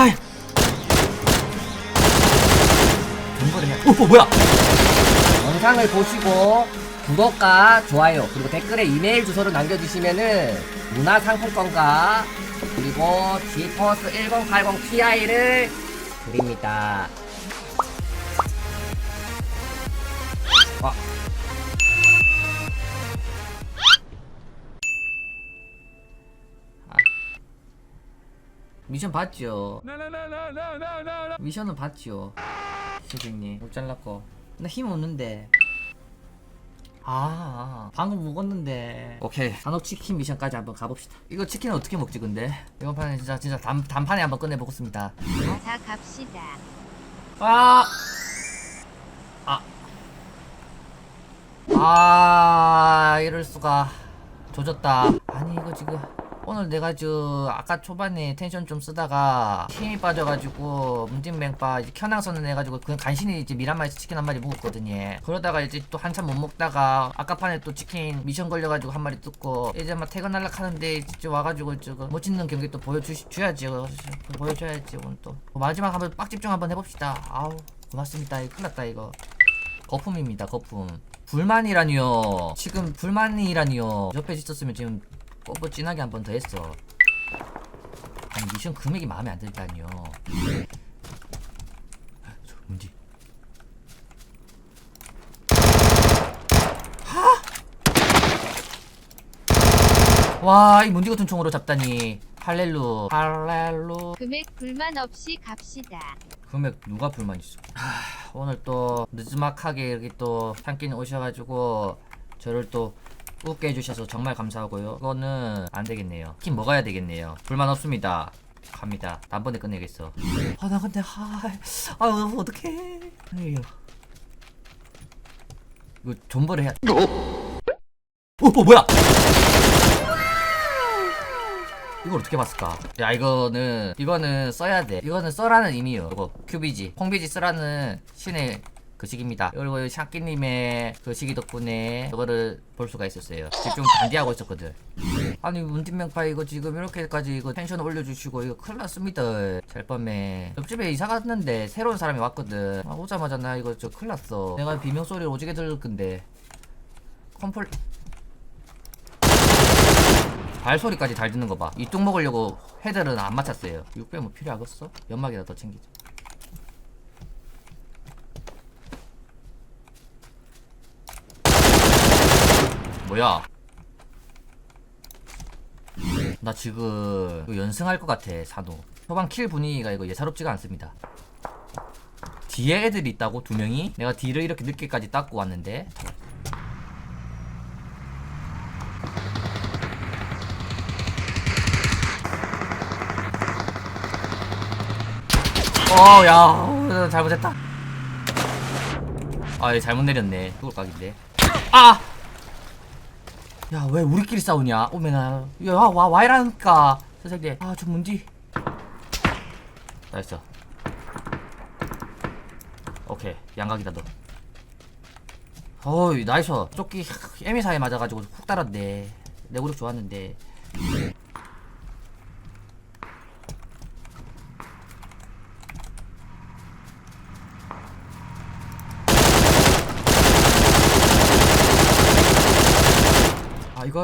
아이. 오, 어, 뭐야? 영상을 보시고 구독과 좋아요 그리고 댓글에 이메일 주소를 남겨주시면은 문화상품권과 그리고 지퍼스 1080 Ti를 드립니다. 미션 봤죠? 미션은 봤죠? 선생님 못 잘랐고 나 힘 없는데 아 방금 먹었는데 오케이 단옥 치킨 미션까지 한번 가봅시다 이거 치킨은 어떻게 먹지 근데 이번 판에 진짜 진짜 단, 단판에 한번 끝내 보겠습니다 자 갑시다. 아! 아. 아, 이럴 수가. 조졌다. 아니, 이거 지금. 오늘 내가 저 아까 초반에 텐션 좀 쓰다가 힘이 빠져가지고 문진맹바 이제 켜낭선을 해가지고 그냥 간신히 이제 미란마에서 치킨 한 마리 먹었거든요. 그러다가 이제 또 한참 못 먹다가 아까 판에 또 치킨 미션 걸려가지고 한 마리 뜯고 이제 막 퇴근하려 하는데 진짜 와가지고 저거 멋있는 경기 또 보여주셔야지 보여줘야지 오늘 또. 마지막 한번 빡 집중 한번 해봅시다. 아우 고맙습니다. 이거 큰일 났다 이거. 거품입니다 거품. 불만이라니요. 지금 불만이라니요. 옆에 있었으면 지금 뽀뽀 진하게 한 번 더 했어. 아니 미션 금액이 마음에 안 들다니요. 저 문지. 와 이 문지 같은 총으로 잡다니. 할렐루 할렐루. 금액 불만 없이 갑시다. 금액 누가 불만 있어? 하, 오늘 또 늦지막하게 이렇게 또 한끼는 오셔가지고 저를 또 웃게 해주셔서 정말 감사하고요. 이거는 안 되겠네요. 치킨 먹어야 되겠네요. 불만 없습니다. 갑니다. 단번에 끝내겠어. 아 나 근데 하, 아 어떡해. 이거 존버를 해야. 어? 어 뭐야? 이걸 어떻게 봤을까? 야 이거는 이거는 써야 돼. 이거는 써라는 의미요. 이거 큐비지, 콩비지 쓰라는 신의 그 시기입니다. 그리고 샤끼님의 그 시기 덕분에 이거를 볼 수가 있었어요. 집중 단디하고 있었거든. 아니 문팀명파 이거 지금 이렇게까지 이거 텐션 올려주시고 이거 큰일 났습니다. 잘 뻔해. 옆집에 이사 갔는데 새로운 사람이 왔거든. 아, 오자마자 나 이거 저 큰일 났어. 내가 비명 소리를 오지게 들을 건데. 컴플 발소리까지 잘 듣는 거 봐. 이뚝 먹으려고 헤드는 안 맞췄어요. 600뭐 필요하겠어? 연막이나 더 챙기자. 뭐야? 나 지금 연승할 것 같아, 산호. 초반 킬 분위기가 이거 예사롭지가 않습니다. 뒤에 애들이 있다고 두 명이? 내가 뒤를 이렇게 늦게까지 닦고 왔는데 어, 야, 어, 잘못했다. 아, 얘 잘못 내렸네. 죽을 각인데. 아! 야, 왜 우리끼리 싸우냐? 오메나. 야, 와, 와, 이라니까. 선생님. 아, 좀 문디. 나이스. 오케이, 양각이다, 너. 어이, 나이스. 조끼 에미사에 맞아가지고 훅 달았네. 내구력 좋았는데.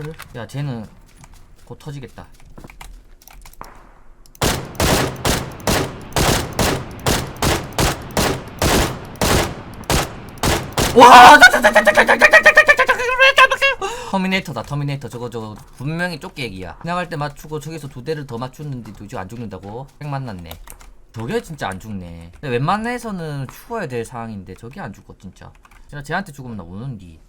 아 이거를 야 쟤는 곧 터지겠다 와 터미네이터다 터미네이터 저거 저거 분명히 쫓기얘기야 지나갈 때 맞추고 저기서 두 대를 더 맞추는데 도저히 안 죽는다고 핵 만났네 저게 진짜 안 죽네 근데 웬만해서는 죽어야 될 상황인데 저게 안 죽어 진짜 진짜 쟤한테 죽으면 나 오는디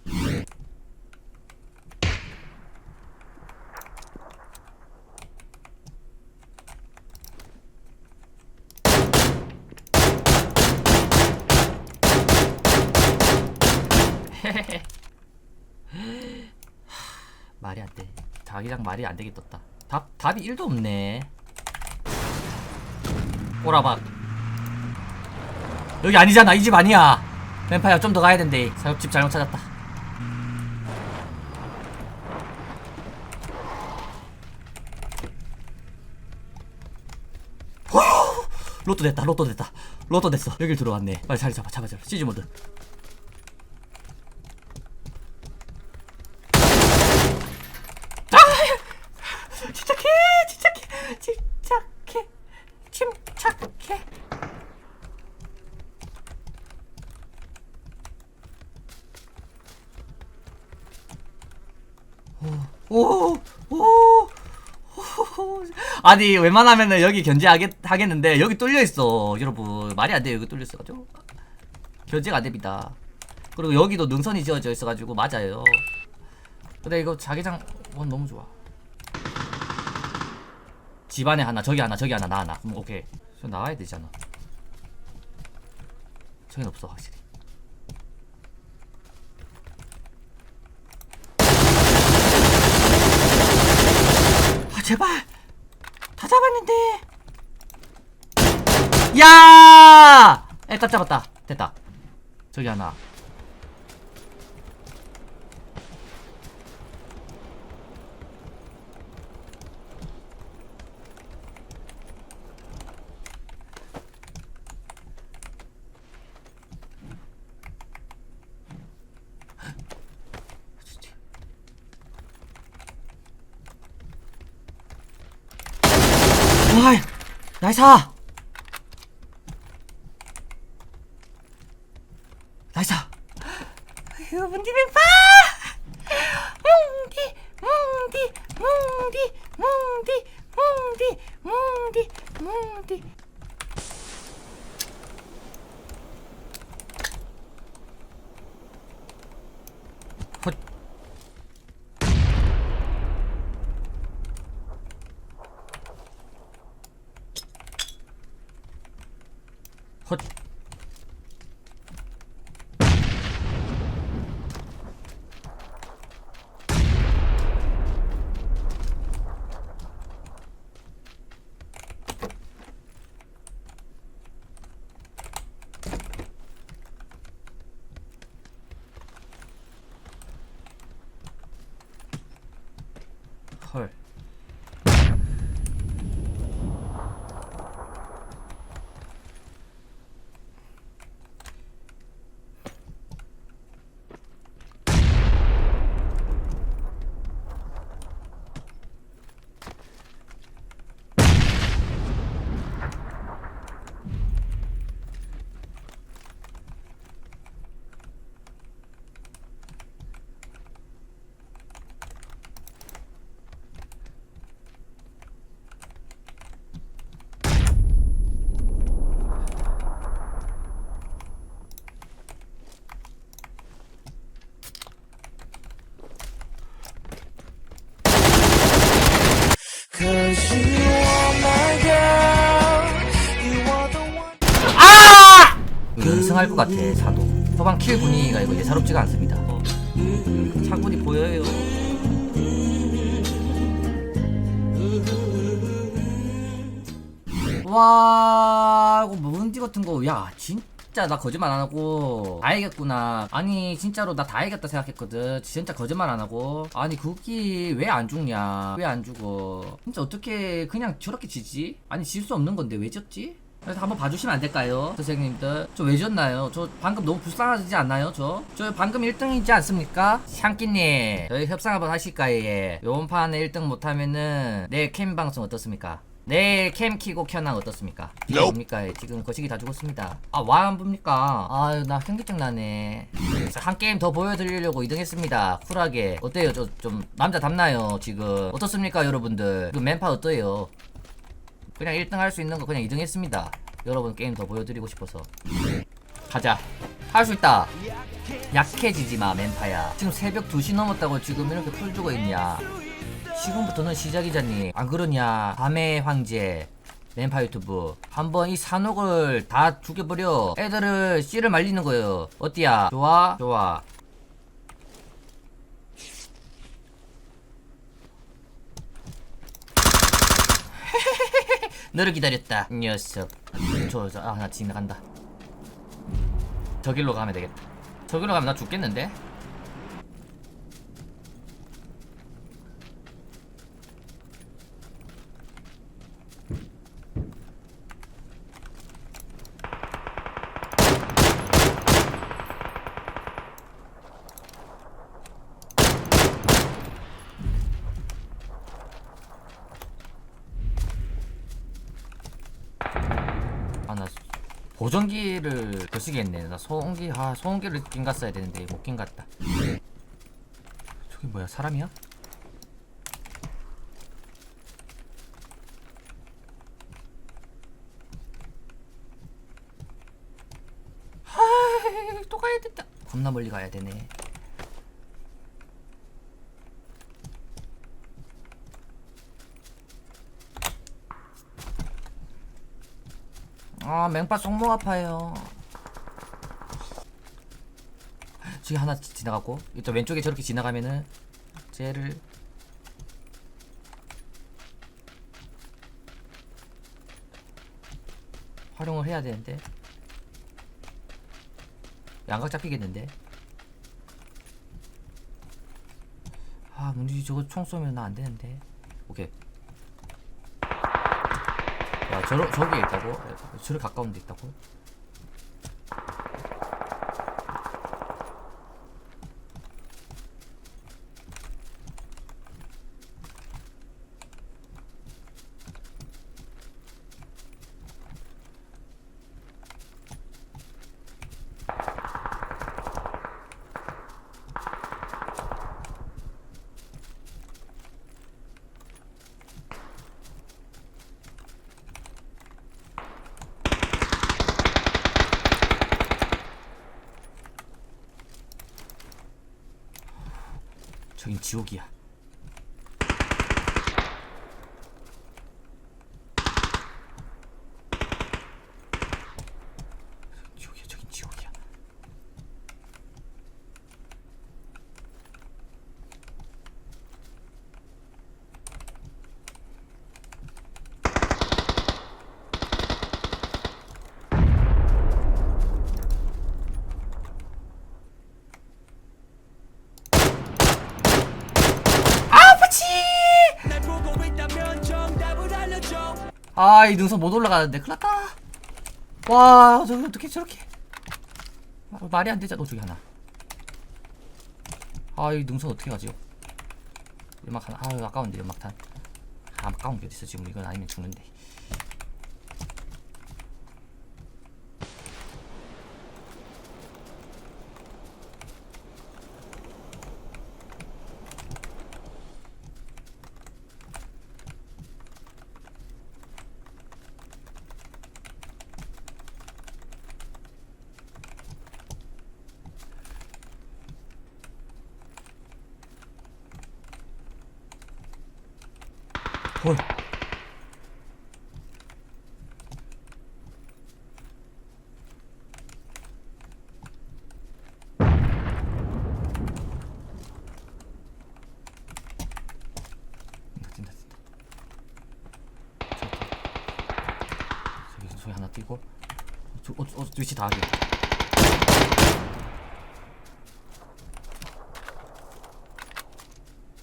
말이 안 돼. 자기랑 말이 안 되게 떴다. 답 답이 1도 없네. 꼬라박. 여기 아니잖아. 이 집 아니야. 뱀파이어 좀 더 가야 된대. 사육집 잘못 찾았다. 로또 됐다 로또 됐다 로또 됐어 여길 들어왔네 빨리 자리 잡아 잡아 잡아 시즈 모드 아! 침착해 침착해 침착해 침착해 오, 오, 오. 아니 웬만하면은 여기 견제하겠 하겠는데 여기 뚫려 있어. 여러분. 말이 안 돼요. 여기 뚫려 있어가지고. 견제가 안 됩니다. 그리고 여기도 능선이 지어져 있어가지고 맞아요. 근데 이거 자기장 원 너무 좋아. 집안에 하나 저기 하나 저기 하나 나 하나. 그럼 오케이. 저 나와야 되잖아. 저긴 없어 확실히. 아 제발! 다 잡았는데. 야! 애딱 잡았다. 됐다. 저기 하나 와이 나이스 나이스 아유 문디맨파! 뭉디 뭉디 뭉디 뭉디 뭉디 뭉디 뭉디 헛. 헐. 아! 연승할 것 같아 사도. 초반 킬 분위기가 이거 예사롭지가 않습니다. 차분이 보여요. 와 이거 뭔지 같은 거야 진짜 나 거짓말 안 하고 다 이겼구나. 아니 진짜로 나 다 이겼다 생각했거든. 진짜 거짓말 안 하고. 아니 그기 왜 안 죽냐? 왜 안 죽어? 진짜 어떻게 그냥 저렇게 지지? 아니 질 수 없는 건데 왜 졌지 그래서 한번 봐주시면 안 될까요? 선생님들. 저 왜 졌나요? 저 방금 너무 불쌍하지 않나요? 저? 저 방금 1등이지 않습니까? 샹끼님, 저희 협상 한번 하실까요? 예. 요번 판에 1등 못하면은 내일 캠 방송 어떻습니까? 내일 캠 키고 켜나 어떻습니까? 이게 뭡니까? 예, 지금 거시기 다 죽었습니다. 아, 와 안 봅니까? 아유, 나 현기증 나네. 그래서 한 게임 더 보여드리려고 2등 했습니다. 쿨하게. 어때요? 저 좀 남자 답나요? 지금. 어떻습니까, 여러분들? 그 맨파 어때요? 그냥 1등 할 수 있는 거 그냥 2등 했습니다. 여러분 게임 더 보여드리고 싶어서. 가자. 할 수 있다. 약해지지 마, 멘파야. 지금 새벽 2시 넘었다고 지금 이렇게 풀 주고 있냐. 지금부터는 시작이잖니. 안 그러냐. 밤의 황제. 멘파 유튜브. 한번 이 산옥을 다 죽여버려. 애들을 씨를 말리는 거예요. 어때야? 좋아? 좋아. 너를 기다렸다 이 녀석. 저저 아나 지나간다. 저길로 가면 되겠다. 저길로 가면 나 죽겠는데 아나 보정기를 거시겠네 나 소음기 아 소음기를 낀 갔어야 되는데 못낀 갔다 저기 뭐야 사람이야? 하, 또 가야 된다. 겁나 멀리 가야 되네. 아, 맹파 속목 아파요. 저기 하나 지- 지나가고, 일단 왼쪽에 저렇게 지나가면은 쟤를 활용을 해야 되는데. 양각 잡히겠는데. 아 문지 저거 총 쏘면 나 안 되는데. 오케이. 야 저기에 있다고? 저를 가까운 데 있다고 지옥이야 저긴 지옥이야 아프치 아 이 능선 못 올라가는데. 큰일 났다. 와 저기 어떻게 저렇게. 아, 말이 안 되잖아 어 저기 하나. 아 이 능선 어떻게 가지요 연막 하나? 아유 아까운데 연막탄. 아 아까운 게 어딨어 지금. 이건 아니면 죽는데 헐 뛴다 뛴다 뛴다 저기 저기 소리 하나 뛰고 저, 어, 어, 위치 다 하게.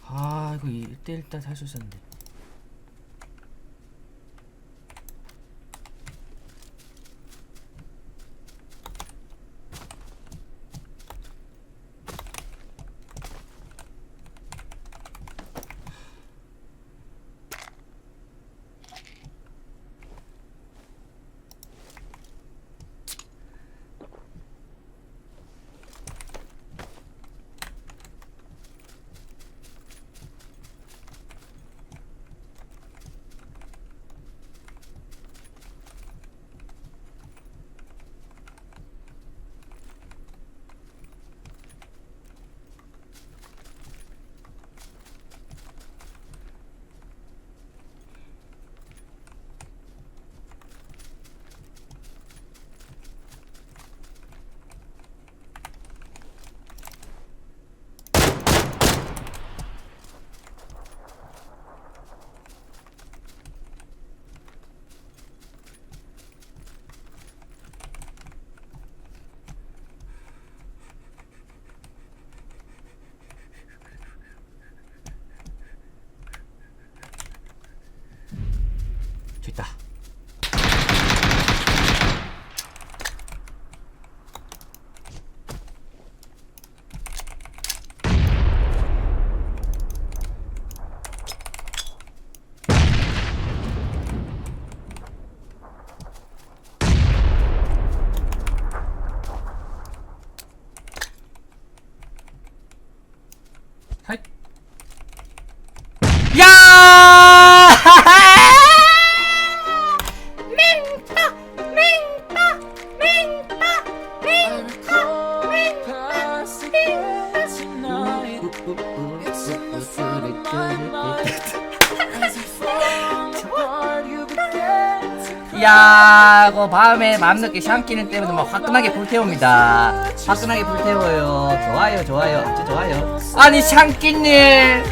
아 이거 1대1 때살수 있었는데 야, 그 밤에 밤늦게 샴끼는 때문에 막 화끈하게 불태웁니다. 화끈하게 불태워요. 좋아요, 좋아요, 아주 좋아요. 아니 샴끼님,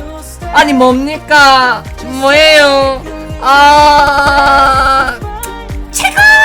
아니 뭡니까? 뭐예요? 아, 최고!